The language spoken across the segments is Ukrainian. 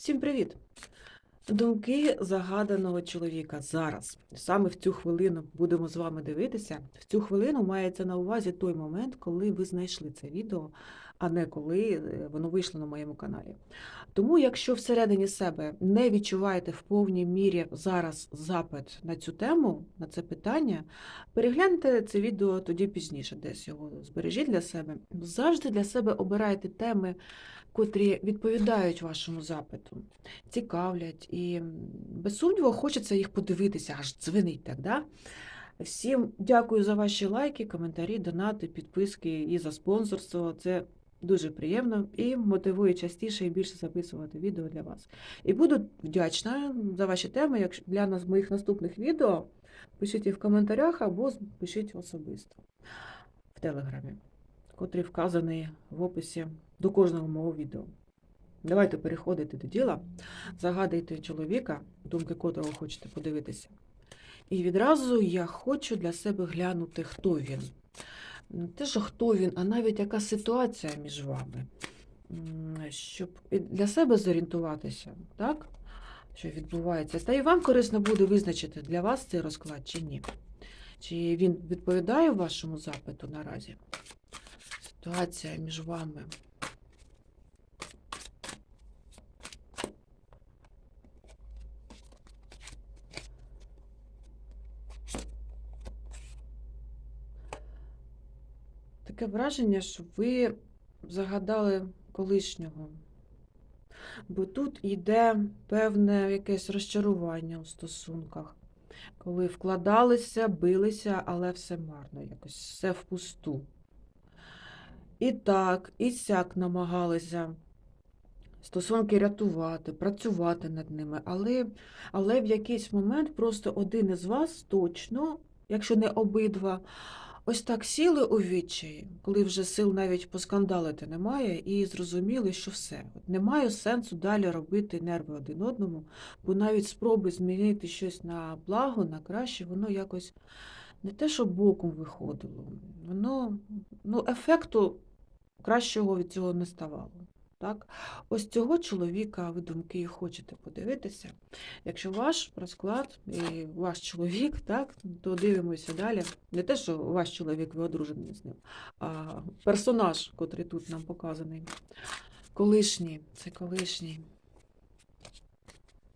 Всім привіт! Думки загаданого чоловіка зараз. Саме в цю хвилину будемо з вами дивитися. В цю хвилину мається на увазі той момент, коли ви знайшли це відео, а не коли е, воно вийшло на моєму каналі. Тому, якщо всередині себе не відчуваєте в повній мірі зараз запит на цю тему, на це питання, перегляньте це відео тоді пізніше, десь його збережіть для себе. Завжди для себе обирайте теми, котрі відповідають вашому запиту цікавлять, і без сумніву хочеться їх подивитися, аж дзвенить так, да? Всім дякую за ваші лайки, коментарі, донати, підписки і за спонсорство. Це дуже приємно і мотивує частіше і більше записувати відео для вас. І буду вдячна за ваші теми. Якщо для нас моїх наступних відео, пишіть їх в коментарях або пишіть особисто в телеграмі, котрий вказаний в описі до кожного мого відео. Давайте переходити до діла. Загадайте чоловіка, думки котрого хочете подивитися. І відразу я хочу для себе глянути, хто він. Не те, що хто він, а навіть яка ситуація між вами. Щоб для себе зорієнтуватися, так? Що відбувається. Та і вам корисно буде визначити, для вас цей розклад чи ні. Чи він відповідає вашому запиту наразі? Ситуація між вами. Таке враження, що ви загадали колишнього. Бо тут йде певне якесь розчарування у стосунках, коли вкладалися, билися, але все марно, якось все впусту. І так, і сяк намагалися стосунки рятувати, працювати над ними, але, але в якийсь момент просто один із вас точно, якщо не обидва, ось так сіли у відчаї, коли вже сил навіть поскандалити немає, і зрозуміли, що все. От немає сенсу далі робити нерви один одному, бо навіть спроби змінити щось на благо, на краще, воно якось не те, що боком виходило, воно ну, ефекту кращого від цього не ставало. Так? Ось цього чоловіка ви думки і хочете подивитися. Якщо ваш розклад і ваш чоловік, так, то дивимося далі. Не те, що ваш чоловік, ви одружений з ним, а персонаж, котрий тут нам показаний. Колишній, це колишній.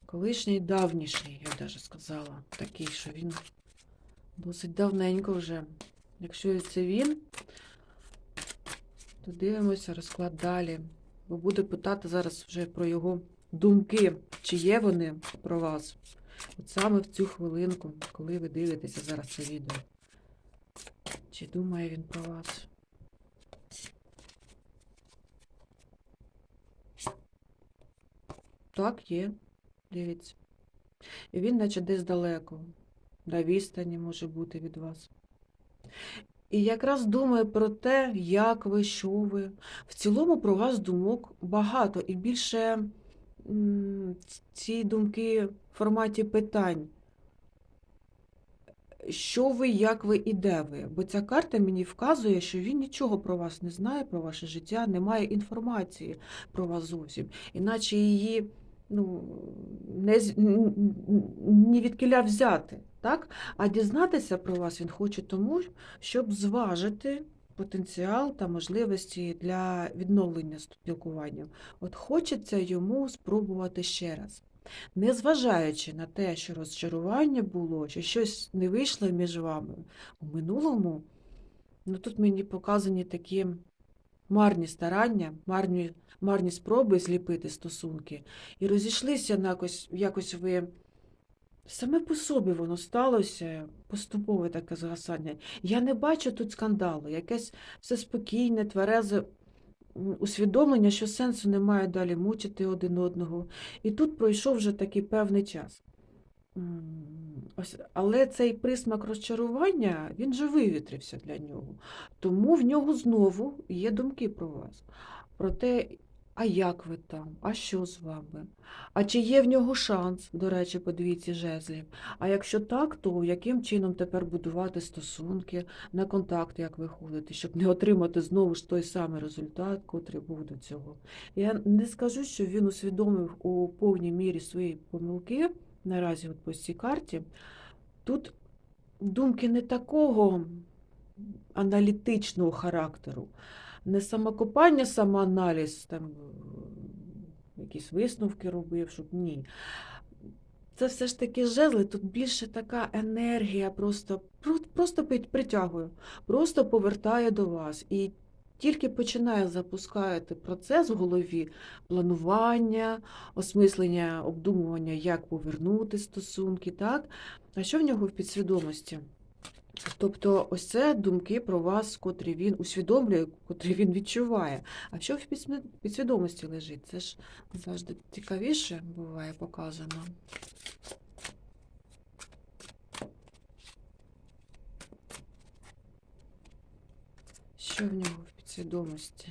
Колишній давнішній, я навіть сказала, такий, що він досить давненько вже. Якщо це він, то дивимося розклад далі. Бо буде питати зараз вже про його думки, чи є вони про вас. От саме в цю хвилинку, коли ви дивитеся зараз це відео. Чи думає він про вас? Так, є. Дивіться. І він, наче десь далеко, на відстані може бути від вас. І якраз думає про те, як ви, що ви. В цілому про вас думок багато, і більше ці думки в форматі питань. Що ви, як ви і де ви? Бо ця карта мені вказує, що він нічого про вас не знає, про ваше життя, немає інформації про вас зовсім. Іначе її ну, не, ні від кіля взяти. Так? А дізнатися про вас він хоче тому, щоб зважити потенціал та можливості для відновлення спілкування. От хочеться йому спробувати ще раз. Незважаючи на те, що розчарування було, чи щось не вийшло між вами у минулому, ну тут мені показані такі марні старання, марні, марні спроби зліпити стосунки. І розійшлися якось, якось ви. Саме по собі воно сталося, поступове таке згасання. Я не бачу тут скандалу, якесь все спокійне, тверезе усвідомлення, що сенсу немає далі мучити один одного. І тут пройшов вже такий певний час. Ось, але цей присмак розчарування, він же вивітрився для нього. Тому в нього знову є думки про вас. Про те, А як ви там? А що з вами? А чи є в нього шанс, до речі, по двійці жезлів? А якщо так, то яким чином тепер будувати стосунки на контакт, як виходити, щоб не отримати знову ж той самий результат, котрий був до цього? Я не скажу, що він усвідомив у повній мірі свої помилки наразі, от по цій карті. Тут думки не такого аналітичного характеру не самокопання, самоаналіз, там якісь висновки робив, щоб ні. Це все ж таки жезли, тут більше така енергія, просто, просто притягує, просто повертає до вас. І тільки починає запускати процес в голові планування, осмислення, обдумування, як повернути стосунки, так? А що в нього в підсвідомості? Тобто, ось це думки про вас, котрі він усвідомлює, котрі він відчуває. А що в підсвідомості лежить? Це ж завжди цікавіше буває показано. Що в нього в підсвідомості?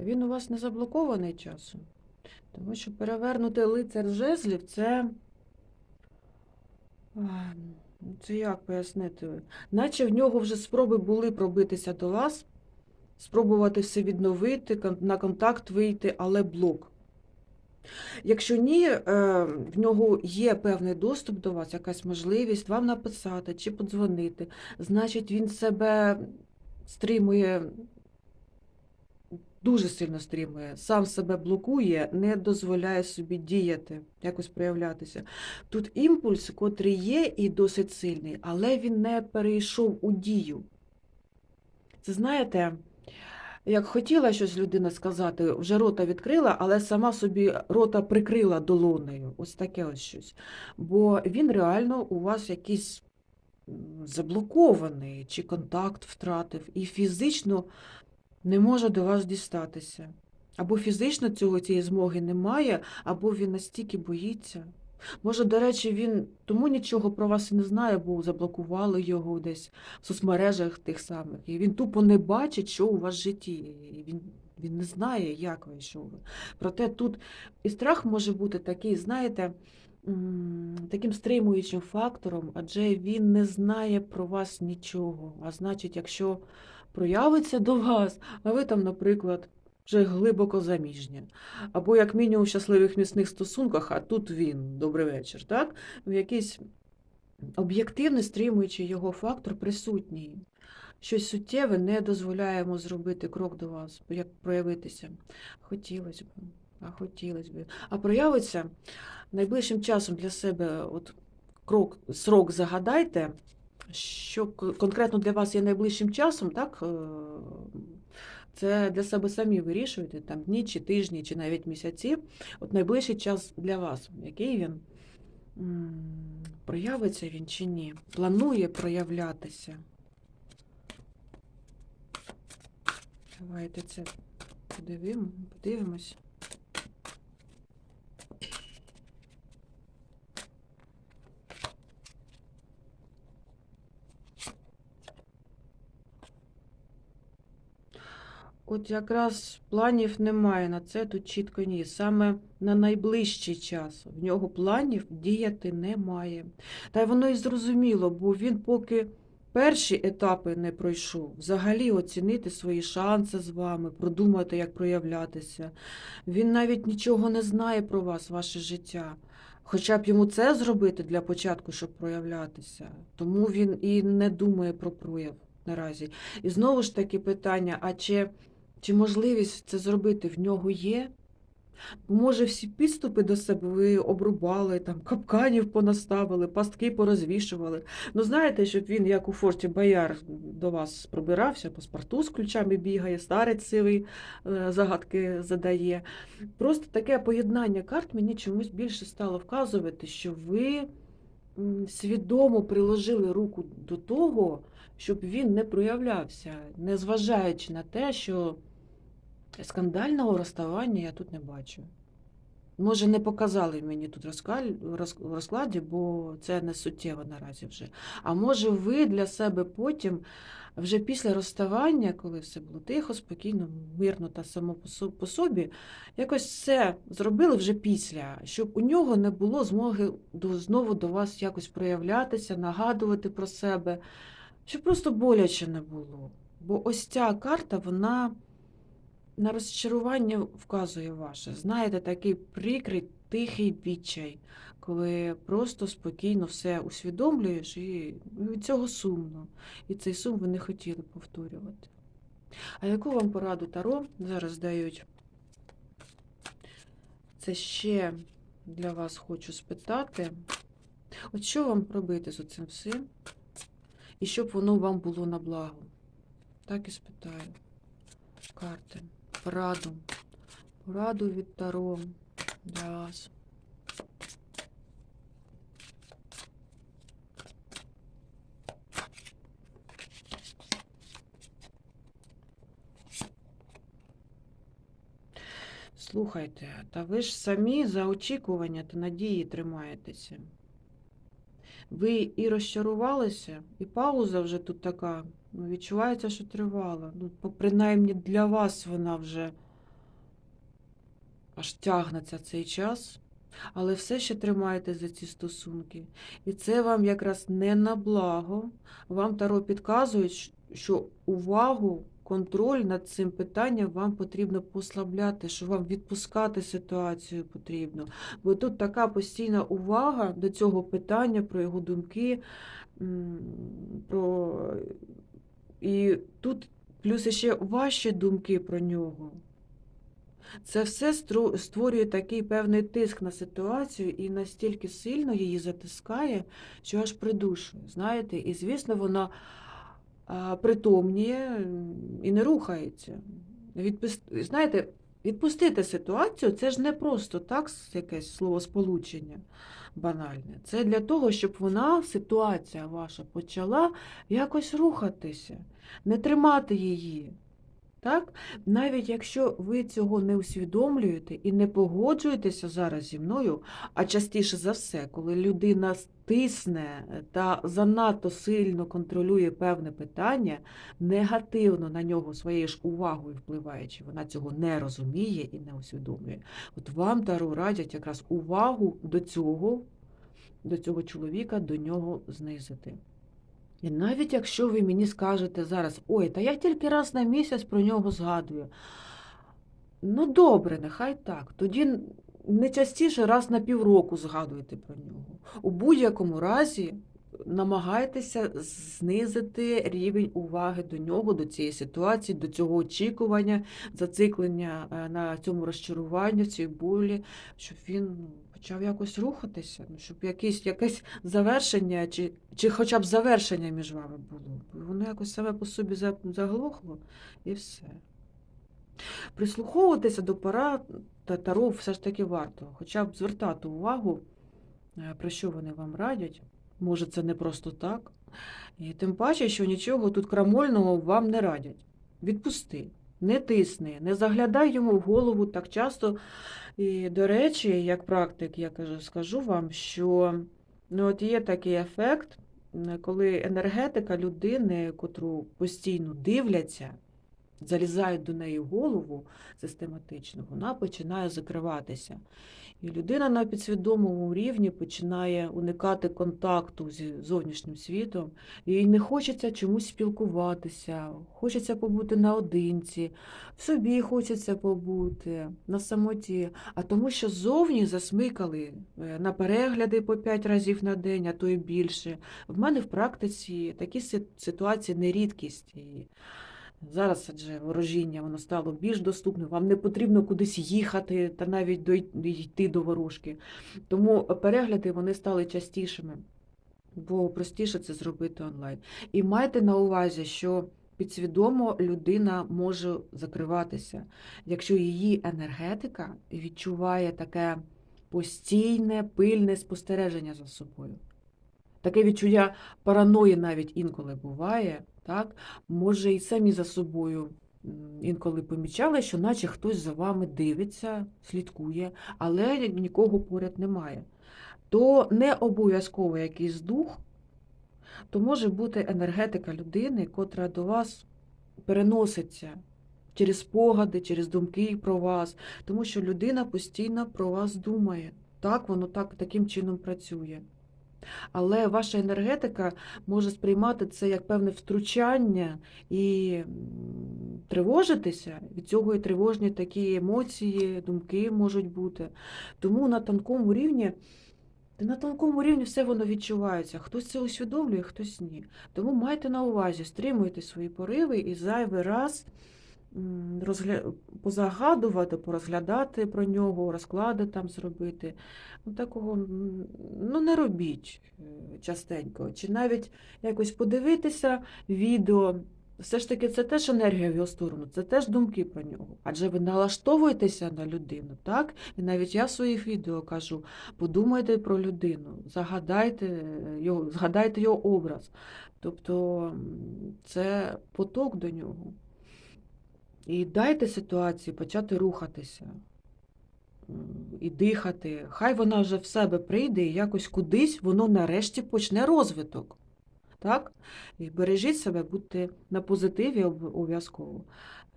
Він у вас не заблокований часом. Тому що перевернути лицар жезлів це. Ну, Це як пояснити? Наче в нього вже спроби були пробитися до вас, спробувати все відновити, на контакт вийти, але блок. Якщо ні, е, в нього є певний доступ до вас, якась можливість вам написати чи подзвонити, значить він себе стримує дуже сильно стримує, сам себе блокує, не дозволяє собі діяти, якось проявлятися. Тут імпульс, котрий є і досить сильний, але він не перейшов у дію. Це знаєте, як хотіла щось людина сказати, вже рота відкрила, але сама собі рота прикрила долонею. Ось таке ось щось. Бо він реально у вас якийсь заблокований, чи контакт втратив, і фізично не може до вас дістатися. Або фізично цього цієї змоги немає, або він настільки боїться. Може, до речі, він тому нічого про вас і не знає, бо заблокували його десь в соцмережах тих самих. І він тупо не бачить, що у вас в житті. І він, він не знає, як ви, що ви. Проте тут і страх може бути такий, знаєте, таким стримуючим фактором, адже він не знає про вас нічого. А значить, якщо проявиться до вас, а ви там, наприклад, вже глибоко заміжня, або як мінімум в щасливих міцних стосунках, а тут він, добрий вечір, так? В якийсь об'єктивний стримуючий його фактор присутній. Щось суттєве не дозволяє йому зробити крок до вас, як проявитися. Хотілося б, а хотілося б. А проявиться найближчим часом для себе от крок, срок загадайте, що конкретно для вас є найближчим часом, так? Це для себе самі вирішуєте, там дні, чи тижні, чи навіть місяці. От найближчий час для вас, який він проявиться він чи ні? Планує проявлятися. Давайте це подивимо, подивимось. От якраз планів немає на це, тут чітко ні. Саме на найближчий час в нього планів діяти немає. Та й воно і зрозуміло, бо він поки перші етапи не пройшов, взагалі оцінити свої шанси з вами, продумати, як проявлятися. Він навіть нічого не знає про вас, ваше життя. Хоча б йому це зробити для початку, щоб проявлятися. Тому він і не думає про прояв наразі. І знову ж таки питання: а чи, чи можливість це зробити в нього є? Може, всі підступи до себе ви обрубали, там, капканів понаставили, пастки порозвішували. Ну, знаєте, щоб він, як у форті Бояр, до вас пробирався, паспорту з ключами бігає, старець сивий е, загадки задає. Просто таке поєднання карт мені чомусь більше стало вказувати, що ви свідомо приложили руку до того, щоб він не проявлявся, незважаючи на те, що скандального розставання я тут не бачу. Може, не показали мені тут роз- розкладі, бо це не суттєво наразі вже. А може, ви для себе потім, вже після розставання, коли все було тихо, спокійно, мирно та само по собі, якось все зробили вже після, щоб у нього не було змоги знову до вас якось проявлятися, нагадувати про себе, щоб просто боляче не було. Бо ось ця карта, вона на розчарування вказує ваше. Знаєте, такий прикрий, тихий відчай, коли просто спокійно все усвідомлюєш і від цього сумно. І цей сум ви не хотіли повторювати. А яку вам пораду Таро зараз дають? Це ще для вас хочу спитати. От що вам робити з оцим всім? І щоб воно вам було на благо? Так і спитаю. Карти. Пораду. Пораду від Таро для вас. Слухайте, та ви ж самі за очікування та надії тримаєтеся. Ви і розчарувалися, і пауза вже тут така, ну, відчувається, що тривала. Ну, принаймні для вас вона вже аж тягнеться цей час, але все ще тримаєте за ці стосунки. І це вам якраз не на благо. Вам Таро підказують, що увагу, контроль над цим питанням вам потрібно послабляти, що вам відпускати ситуацію потрібно. Бо тут така постійна увага до цього питання, про його думки, про... і тут плюс ще ваші думки про нього. Це все створює такий певний тиск на ситуацію і настільки сильно її затискає, що аж придушує. Знаєте, і звісно, вона притомніє і не рухається. Відпис... Знаєте, відпустити ситуацію це ж не просто так якесь словосполучення банальне. Це для того, щоб вона, ситуація ваша, почала якось рухатися, не тримати її. Так? Навіть якщо ви цього не усвідомлюєте і не погоджуєтеся зараз зі мною, а частіше за все, коли людина стисне та занадто сильно контролює певне питання, негативно на нього своєю ж увагою впливаючи, вона цього не розуміє і не усвідомлює. От вам Таро радять якраз увагу до цього, до цього чоловіка, до нього знизити. І навіть якщо ви мені скажете зараз, ой, та я тільки раз на місяць про нього згадую. Ну, добре, нехай так. Тоді не частіше раз на півроку згадуйте про нього. У будь-якому разі намагайтеся знизити рівень уваги до нього, до цієї ситуації, до цього очікування, зациклення е, на цьому розчаруванні, цій болі, щоб він ну, почав якось рухатися, ну, щоб якесь, якесь завершення, чи, чи хоча б завершення між вами було. Воно якось саме по собі заглохло і все. Прислуховуватися до порад та таро все ж таки варто, хоча б звертати увагу, е, про що вони вам радять. Може, це не просто так. І тим паче, що нічого тут крамольного вам не радять. Відпусти, не тисни, не заглядай йому в голову так часто. І, до речі, як практик, я кажу, скажу вам, що ну, от є такий ефект, коли енергетика людини, котру постійно дивляться, залізають до неї в голову систематично, вона починає закриватися. І людина на підсвідомому рівні починає уникати контакту зі зовнішнім світом, їй не хочеться чомусь спілкуватися, хочеться побути наодинці, в собі хочеться побути, на самоті, а тому, що зовні засмикали е, на перегляди по 5 разів на день, а то й більше. В мене в практиці такі ситуації не рідкість. Зараз адже ворожіння воно стало більш доступним, вам не потрібно кудись їхати та навіть йти до ворожки. Тому перегляди вони стали частішими, бо простіше це зробити онлайн. І майте на увазі, що підсвідомо людина може закриватися, якщо її енергетика відчуває таке постійне, пильне спостереження за собою. Таке відчуття параної навіть інколи буває, так? може і самі за собою інколи помічали, що наче хтось за вами дивиться, слідкує, але нікого поряд немає. То не обов'язково якийсь дух, то може бути енергетика людини, котра до вас переноситься через спогади, через думки про вас, тому що людина постійно про вас думає. Так, воно так, таким чином працює. Але ваша енергетика може сприймати це як певне втручання і тривожитися. Від цього і тривожні такі емоції, думки можуть бути. Тому на тонкому рівні. На тонкому рівні все воно відчувається. Хтось це усвідомлює, хтось ні. Тому майте на увазі, стримуйте свої пориви і зайвий раз розгля... позагадувати, порозглядати про нього, розклади там зробити. Ну, такого ну, не робіть е, частенько. Чи навіть якось подивитися відео. Все ж таки, це теж енергія в його сторону, це теж думки про нього. Адже ви налаштовуєтеся на людину, так? І навіть я в своїх відео кажу, подумайте про людину, загадайте е, його, згадайте його образ. Тобто це поток до нього. І дайте ситуації почати рухатися і дихати. Хай вона вже в себе прийде і якось кудись воно нарешті почне розвиток. Так? І бережіть себе, будьте на позитиві обов'язково.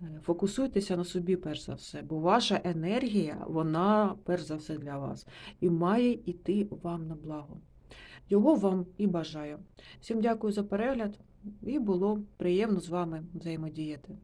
Е, Фокусуйтеся на собі, перш за все, бо ваша енергія, вона перш за все для вас і має йти вам на благо. Його вам і бажаю. Всім дякую за перегляд, і було приємно з вами взаємодіяти.